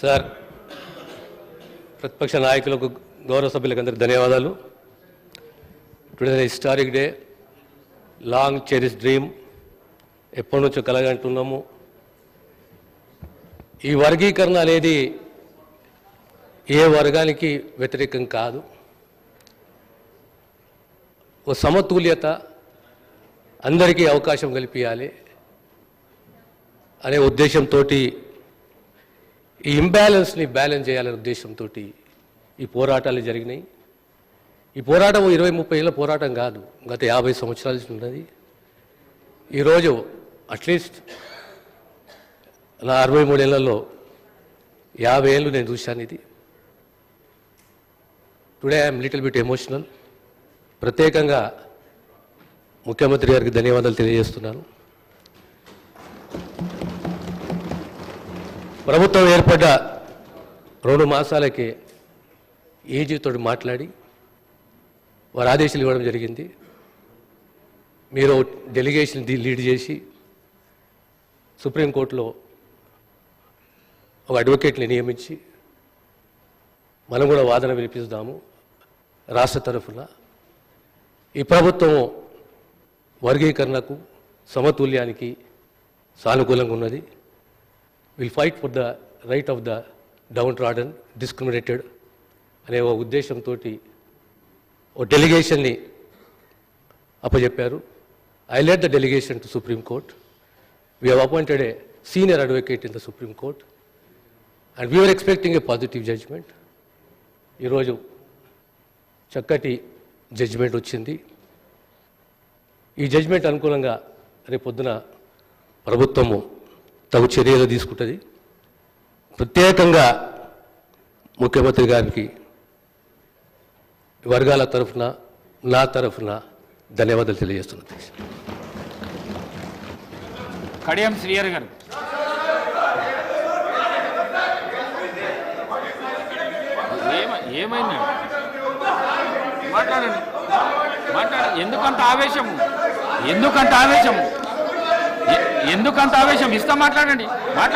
Sir ప్రతిపక్ష నాయకులకు గౌరవ సభ్యులకు అందరికీ ధన్యవాదాలు today historic day long cherished dream ఎప్పటి నుంచో కలగంటున్నాము. ఈ వర్గీకరణ అనేది ఏ వర్గానికి వ్యతిరేకం కాదు. ఓ సమతుల్యత అందరికీ అవకాశం కల్పించాలి అనే ఉద్దేశంతో ఈ ఇంబ్యాలెన్స్ని బ్యాలెన్స్ చేయాలనే ఉద్దేశంతో ఈ పోరాటాలు జరిగినాయి. ఈ పోరాటం ఇరవై ముప్పై ఏళ్ళ పోరాటం కాదు గత యాభై సంవత్సరాల నుంచి ఉన్నది. ఈరోజు అట్లీస్ట్ నా అరవై మూడేళ్ళలో యాభై ఏళ్ళు నేను చూశాను ఇది. Today I'm little bit emotional ప్రత్యేకంగా ముఖ్యమంత్రి గారికి ధన్యవాదాలు తెలియజేస్తున్నాను. ప్రభుత్వం ఏర్పడ్డ రెండు మాసాలకే ఏజీతో మాట్లాడి వారు ఆదేశాలు ఇవ్వడం జరిగింది. మీరు డెలిగేషన్ లీడ్ చేసి సుప్రీంకోర్టులో ఒక అడ్వకేట్ని నియమించి మనం కూడా వాదన వినిపిస్తాము రాష్ట్ర తరఫున. ఈ ప్రభుత్వం వర్గీకరణకు సమతుల్యానికి సానుకూలంగా ఉన్నది. Will fight for the right of the downtrodden discriminated అనే ఓ ఉద్దేశంతో ఓ డెలిగేషన్ని అప్పచెప్పారు I led the delegation to Supreme Court we have appointed a senior advocate in the Supreme Court and we are expecting a positive judgment ఈరోజు చక్కటి judgement వచ్చింది. ఈ జడ్జిమెంట్ అనుకూలంగా రేపు పొద్దున ప్రభుత్వము తగు చర్యలు తీసుకుంటుంది. ప్రత్యేకంగా ముఖ్యమంత్రి గారికి వర్గాల తరఫున నా తరఫున ధన్యవాదాలు తెలియజేస్తున్నది కడియం శ్రీయర్ గారు. ఏమ- ఏమైంది? మాట్లాడండి. మాట్లాడండి ఎందుకంత ఆవేశము? ఎందుకంత ఆవేశము? ఎందుకంత ఆవేశం? ఇస్తా మాట్లాడండి.